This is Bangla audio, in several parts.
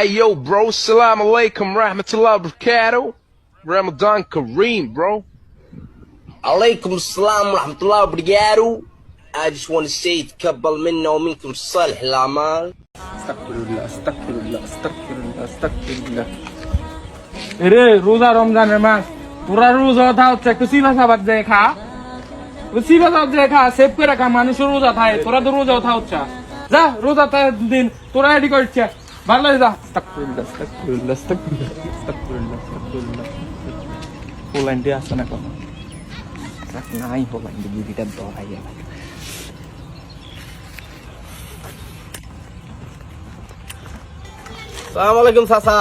Hey yo, bro, salam alaikum, rahmatullah barakatuh. Ramadan Kareem, bro. عليكم السلام ورحمة الله وبركاته I just want to say تقبل منا ومنكم صالح الأعمال আস্তাগফিরুল্লাহ আস্তাগফিরুল্লাহ আস্তাগফিরুল্লাহ আস্তাগফিরুল্লাহ এরে রোজা রমজানের মাস তোরা রোজা থা হচ্ছে একটু সিবা সাবাদ দিয়ে খা সিবা সাবাদ দিয়ে খা সেভ করে খা মানুষের রোজা থাকে তোরা তো রোজা থা হচ্ছে যা রোজা তা দিন তোরা এডি করছে বাংলায় যা আস্তাগফিরুল্লাহ আস্তাগফিরুল্লাহ আস্তাগফিরুল্লাহ আস্তাগফিরুল্লাহ হোল্যান্ডে আসে না কোনো? নাই হোল্যান্ডে গিরিটা দড়াই এলাকা সালাম আলাইকুম সাসা।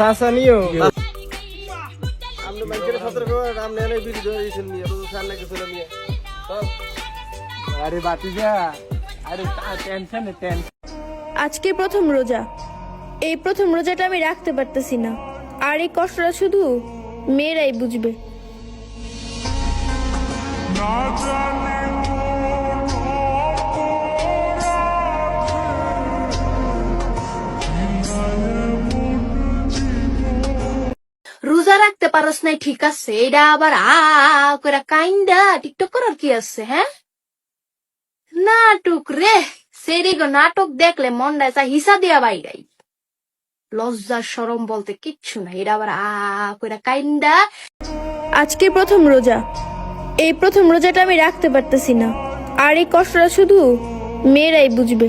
সাসা নিও। আপনি ব্যাংকের সতর করে আপনি এনে বিড়ি ধরেছেন নিয়ে তো সার নাকি ছিল নিয়ে আরে বাতি যা। আরে টেনশন টেনশন। আজকে প্রথম রোজা। এই প্রথম রোজাটা আমি রাখতে পারতেছি না। আর এই কষ্টটা শুধু মেয়েরাই বুঝবে। রোজা রাখতে পারস নাই, ঠিক আছে। এটা আবার আ করে কাইন্ডা টিকটক করার কি আছে হ্যাঁ? নাটক রে। সেরি গো নাটক দেখলে মনটা চা হিসা দেয়া বাইরাই। লজ্জা সরম বলতে কিচ্ছু নাই। এটা আবার আ কইরা কাইন্ডা আজকে প্রথম রোজা। এই প্রথম রোজাটা আমি রাখতে পারতেছি না। আর এই কষ্টটা শুধু মেয়েরাই বুঝবে।